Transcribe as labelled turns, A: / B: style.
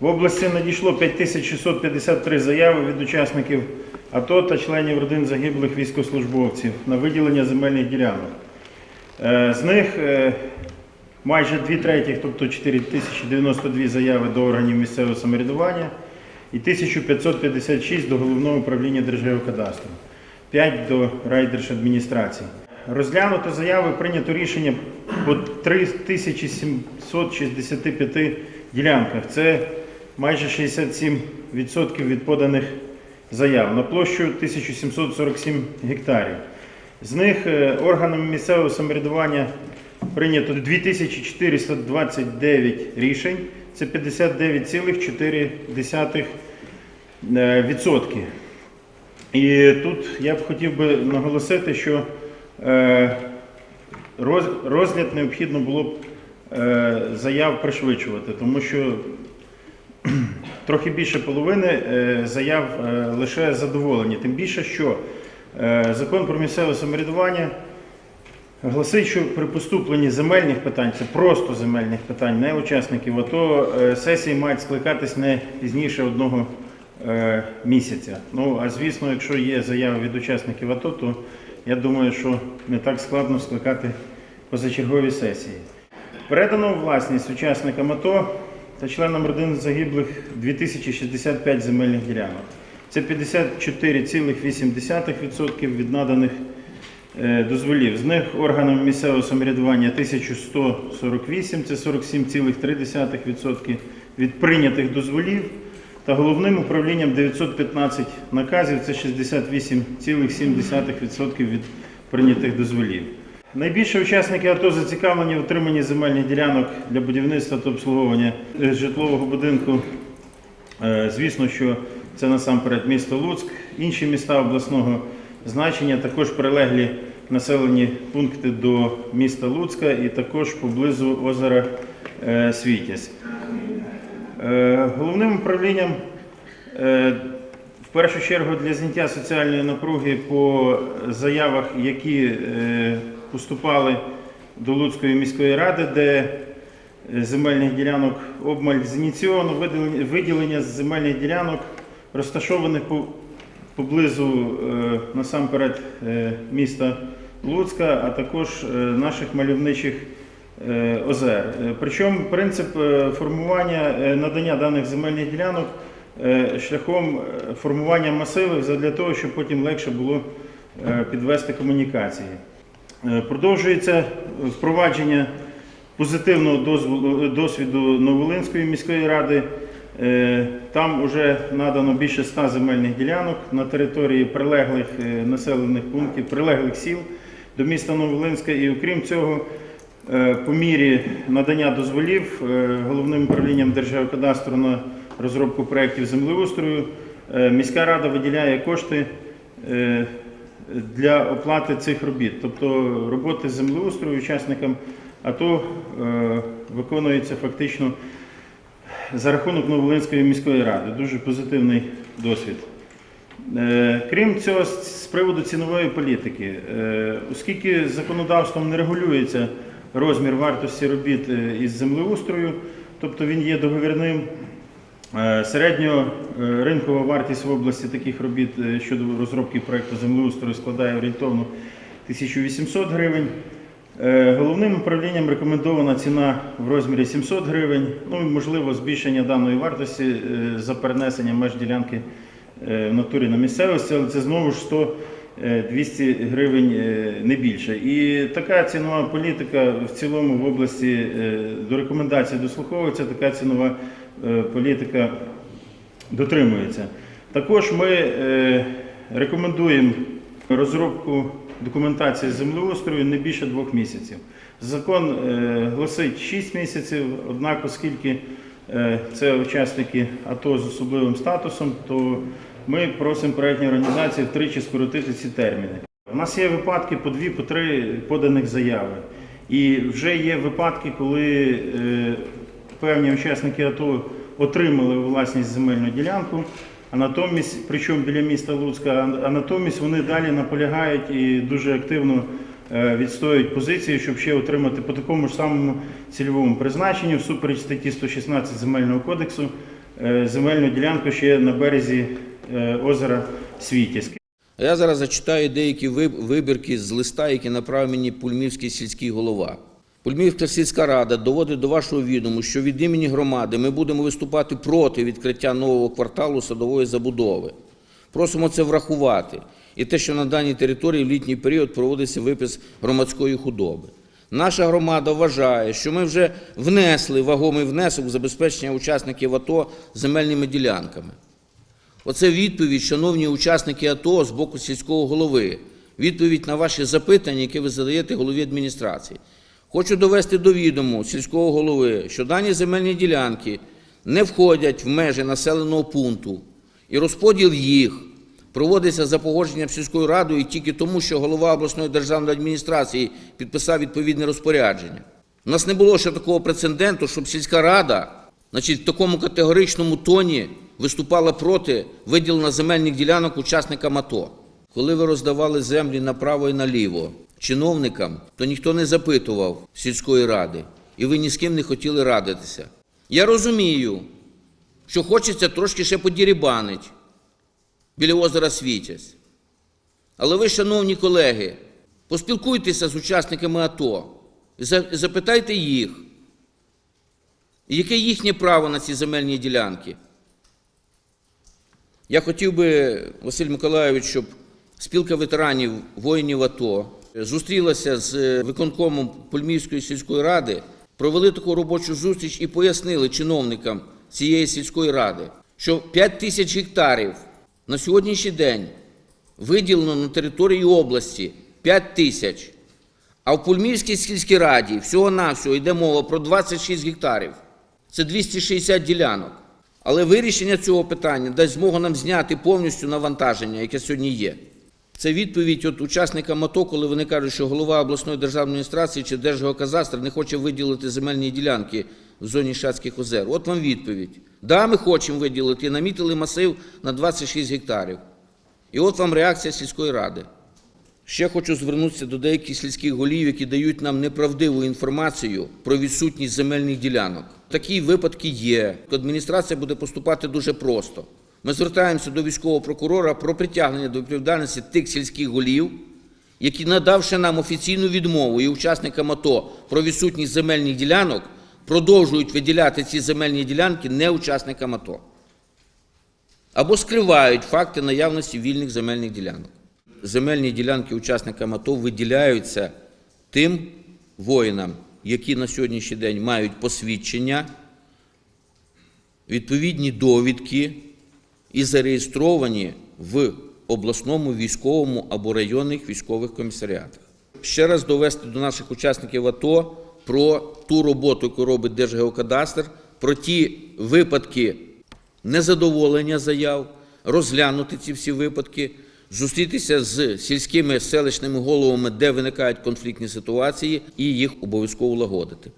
A: В області надійшло 5653 заяви від учасників АТО та членів родин загиблих військовослужбовців на виділення земельних ділянок. Е, З них е, майже дві третіх, тобто 4092 заяви до органів місцевого самоврядування і 1556 до головного управління Держгеокадастру, 5 до райдержадміністрації. Розглянуто заяви, прийнято рішення по 3765 ділянках. Це майже 67% від поданих заяв на площу 1747 гектарів. З них е, органами місцевого самоврядування прийнято 2429 рішень, це 59,4%. е. І тут я б хотів би наголосити, що е, розгляд необхідно було б заяв пришвидшувати, тому що трохи більше половини е, заяв е, лише задоволені. Тим більше, що е, закон про місцеве самоврядування гласить, що при поступленні земельних питань, це просто земельних питань, не учасників АТО, сесії мають скликатись не пізніше одного місяця. Ну, а звісно, якщо є заява від учасників АТО, то я думаю, що не так складно скликати позачергові сесії. Передано власність учасникам АТО та членам родин загиблих 2065 земельних ділянок. Це 54,8% від наданих е, дозволів. З них органам місцевого самоврядування 1148, це 47,3% від прийнятих дозволів, та головним управлінням 915 наказів, це 68,7% від прийнятих дозволів. Найбільше учасники АТО зацікавлені в отриманні земельних ділянок для будівництва та обслуговування е, житлового будинку. Е, Звісно, що це насамперед місто Луцьк, інші міста обласного значення, також прилеглі населені пункти до міста Луцька і також поблизу озера е, Світязь. Головним управлінням в першу чергу для зняття соціальної напруги по заявах, які поступали до Луцької міської ради, де е, земельних ділянок обмаль зініційовано виділення, земельних ділянок, розташованих поблизу е, насамперед е, міста Луцька, а також наших мальовничих озер. Причому принцип формування надання даних земельних ділянок шляхом формування масивів для того, щоб потім легше було підвести комунікації. Е, Продовжується впровадження позитивного досвіду Новолинської міської ради. Е, Там вже надано більше 100 земельних ділянок на території прилеглих е, населених пунктів, прилеглих сіл до міста Новолинська. І окрім цього, е, по мірі надання дозволів е, головним управлінням Держгеокадастру на розробку проєктів землеустрою е, міська рада виділяє кошти е, для оплати цих робіт. Тобто роботи з землеустрою учасникам АТО е, виконуються фактично за рахунок Новолинської міської ради. Дуже позитивний досвід. Е, Крім цього, з приводу цінової політики, е, оскільки законодавством не регулюється розмір вартості робіт із землеустрою, тобто він є договірним, середньоринкова вартість в області таких робіт е, щодо розробки проєкту землеустрою складає орієнтовно 1800 гривень. Е, Головним управлінням рекомендована ціна в розмірі 700 гривень. Ну можливо збільшення даної вартості е, за перенесення меж ділянки е, в натурі на місцевості, але це знову ж 100 е, 200 гривень е, не більше. І така цінова політика в цілому в області е, до рекомендацій дослуховується, така цінова е, політика дотримується. Також ми е, рекомендуємо розробку документації землеустрою не більше двох місяців. Закон е, гласить 6 місяців, однак, оскільки е, це учасники АТО з особливим статусом, то ми просимо проєктні організації втричі скоротити ці терміни. У нас є випадки по дві, по три поданих заяви. І вже є випадки, коли е, певні учасники АТО отримали у власність земельну ділянку, а натомість, причому біля міста Луцька, а- натомість вони далі наполягають і дуже активно е, відстоюють позиції, щоб ще отримати по такому ж самому цільовому призначенню, всупереч статті 116 Земельного кодексу, е, земельну ділянку ще на березі озера Світязьке.
B: А я зараз зачитаю деякі вибірки з листа, які направив мені Пульмівський сільський голова. Пульмівська сільська рада доводить до вашого відому, що від імені громади ми будемо виступати проти відкриття нового кварталу садової забудови. Просимо це врахувати. І те, що на даній території в літній період проводиться випис громадської худоби. Наша громада вважає, що ми вже внесли вагомий внесок в забезпечення учасників АТО земельними ділянками. Оце відповідь, шановні учасники АТО з боку сільського голови. Відповідь на ваші запитання, які ви задаєте голові адміністрації. Хочу довести до відому сільського голови, що дані земельні ділянки не входять в межі населеного пункту, і розподіл їх проводиться за погодженням сільською радою тільки тому, що голова обласної державної адміністрації підписав відповідне розпорядження. У нас не було ще такого прецеденту, щоб сільська рада значить, в такому категоричному тоні виступала проти виділення земельних ділянок учасникам АТО. Коли ви роздавали землі направо і наліво чиновникам, то ніхто не запитував сільської ради, і ви ні з ким не хотіли радитися. Я розумію, що хочеться трошки ще подірібанить біля озера Світязь. Але ви, шановні колеги, поспілкуйтеся з учасниками АТО, і запитайте їх, яке їхнє право на ці земельні ділянки. Я хотів би, Василь Миколайович, щоб спілка ветеранів воїнів АТО зустрілася з виконкомом Пульмівської сільської ради, провели таку робочу зустріч і пояснили чиновникам цієї сільської ради, що 5 тисяч гектарів на сьогоднішній день виділено на території області 5 тисяч. А в Пульмівській сільській раді всього-навсього йде мова про 26 гектарів. Це 260 ділянок. Але вирішення цього питання дасть змогу нам зняти повністю навантаження, яке сьогодні є. Це відповідь от учасникам АТО, коли вони кажуть, що голова обласної державної адміністрації чи Держгеокадастр не хоче виділити земельні ділянки в зоні Шацьких озер. От вам відповідь. Да, ми хочемо виділити, намітили масив на 26 гектарів. І от вам реакція сільської ради. Ще хочу звернутися до деяких сільських голів, які дають нам неправдиву інформацію про відсутність земельних ділянок. Такі випадки є. Адміністрація буде поступати дуже просто. Ми звертаємося до військового прокурора про притягнення до відповідальності тих сільських голів, які, надавши нам офіційну відмову і учасникам АТО про відсутність земельних ділянок, продовжують виділяти ці земельні ділянки не учасникам АТО або скривають факти наявності вільних земельних ділянок. Земельні ділянки учасникам АТО виділяються тим воїнам, які на сьогоднішній день мають посвідчення, відповідні довідки і зареєстровані в обласному військовому або районних військових комісаріатах. Ще раз довести до наших учасників АТО про ту роботу, яку робить Держгеокадастр, про ті випадки незадоволення заяв, розглянути ці всі випадки, зустрітися з сільськими селищними головами, де виникають конфліктні ситуації, і їх обов'язково лагодити.